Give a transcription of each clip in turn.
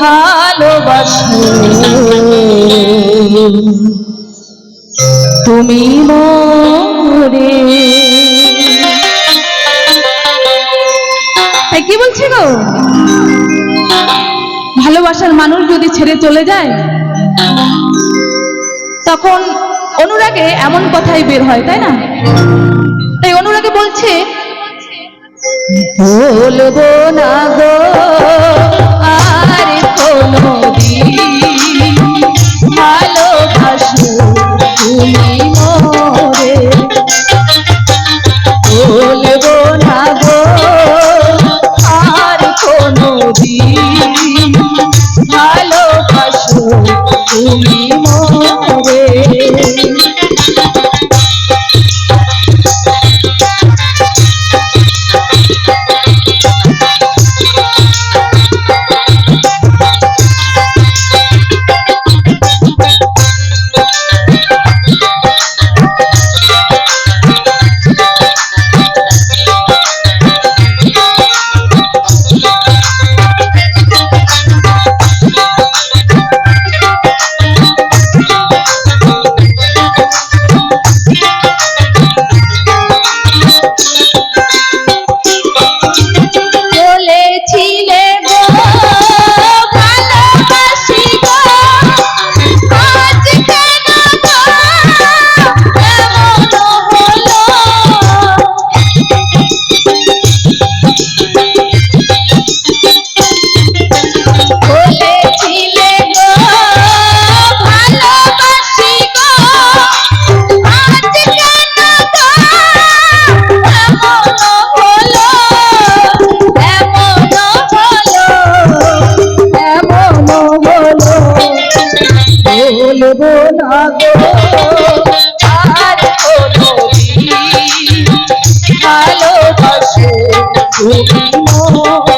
ভালোবাসো তুমি মোরে তাই কি বলছি গো? ভালোবাসার মানুষ যদি ছেড়ে চলে যায়, তখন অনুরাগে এমন কথাই বের হয়, তাই না? তাই অনুরাগে বলছে, বলব না গো 你妈 ভালোবাসে তুমি।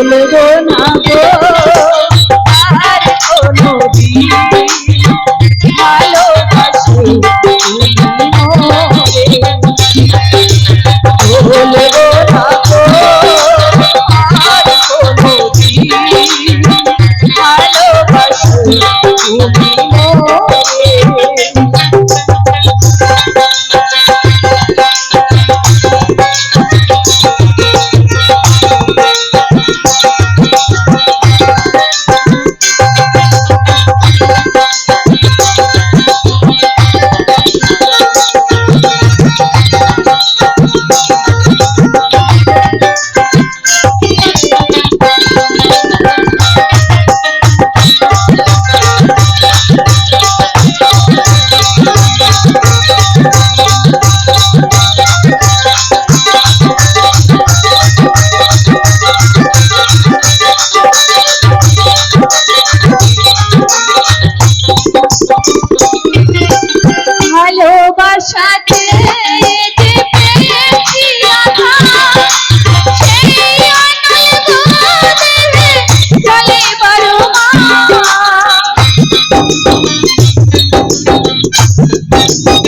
চলবো না গো। আর কোনো দিন